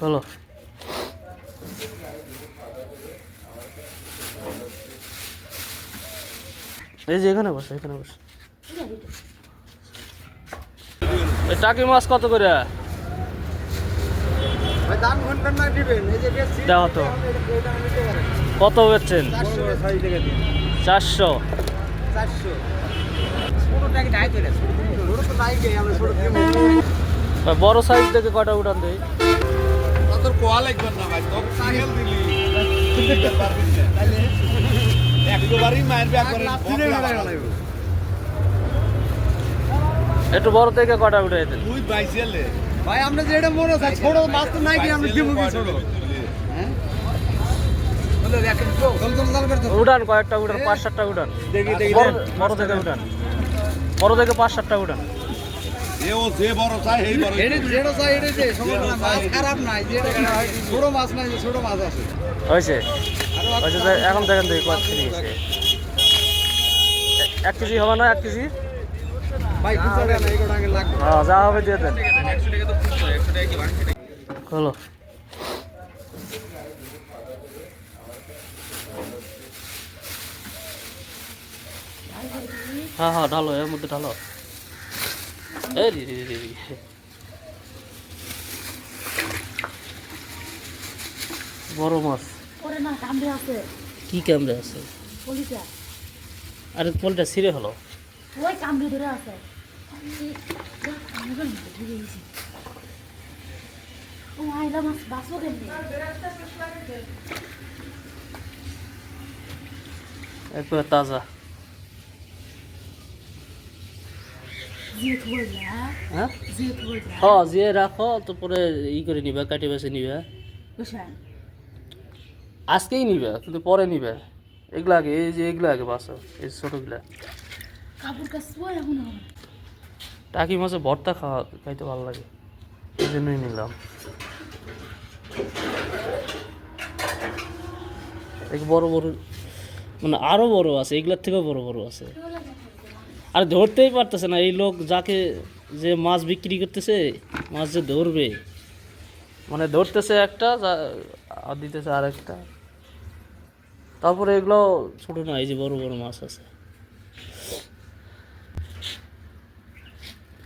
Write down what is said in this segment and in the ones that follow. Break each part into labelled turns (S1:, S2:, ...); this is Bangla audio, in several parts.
S1: খোলো এই যে এখানে বসো এখানে বসো। টাকি মাছ কত করে?
S2: ভাই দাম ঘণ্টার না দিবেন। এই যে বেশি।
S1: দাও তো। কত বেচছেন?
S2: চারশো। দিয়ে
S1: বড় সাইজ দেখে কটা উঠান দেই?
S3: তোর কোয়া লাগবে না ভাই? তোর দিলি। একবারই মায়ের ব্যাগ করে
S1: একটু বড় থেকে কটা উঠাই দেন
S3: তুই বাইসেলে।
S2: ভাই আমরা যে এটা মনে হয় ছোট মাছ তো নাই গে আমরা দিব কি ছোট? হ্যাঁ? করে
S1: উঠান কয়েকটা উঠান পাঁচ সাতটা উঠান।
S2: দেখি দেখি
S1: বড় বড় থেকে উঠান। বড় থেকে পাঁচ সাতটা উঠান।
S3: এ যে বড় চাই এই বড়
S2: এটা যেটা চাই এটা যে সমস্যা মাছ খারাপ নাই যেটা ছোট মাছ নাই ছোট মাছ আছে।
S1: হয়েছে? আরও এখন দেখেন দেখি কত কেজি নিয়েছে এক কেজি হবে না এক কেজি?
S2: ভাই কিছু না এই আগে লাগবে।
S1: হ্যাঁ যা হবে দিয়ে দেন। হলো। হ্যাঁ হ্যাঁ ঢালো এর মধ্যে ঢালো। বড় মাছ।
S4: ওরে কামড়ে আছে।
S1: কি আরে পোলটা ছিঁড়ে হলো
S4: ওই কামড়ে ধরে আছে। ও আইলা মাছ কেমনি?
S1: একবার তাজা
S4: জিয়ে থইলা
S1: হ্যাঁ
S4: জিয়ে
S1: রাখো তারপরে ই করে নিবে কাটি বেছে নিবে। আজকেই নিবে কিন্তু পরে নিবে। এগুলো আগে এই যে এগুলো আগে বাসো এই ছোটোগুলা। টাকি মাছে ভর্তা খাওয়া খাইতে ভালো লাগে। এই জন্যই নিলাম। এক বড় বড় মানে আরও বড় আছে এগুলার থেকেও বড় বড় আছে। আর ধরতেই পারতেছে না এই লোক যাকে যে মাছ বিক্রি করতেছে মাছ যে ধরবে। মানে ধরতেছে একটা আর দিতেছে আর একটা তারপরে এগুলো ছোট না এই যে বড় বড় মাছ আছে।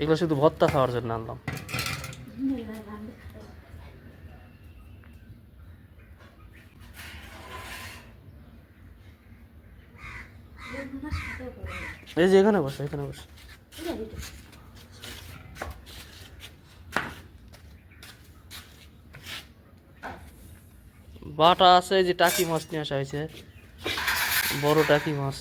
S1: এগুলো শুধু ভর্তা খাওয়ার জন্য আনলাম। এই যে এখানে বসো এখানে বসো। বাটা আছে যে টাকি মাছ নিয়ে আসা হয়েছে। বড় টাকি মাছ।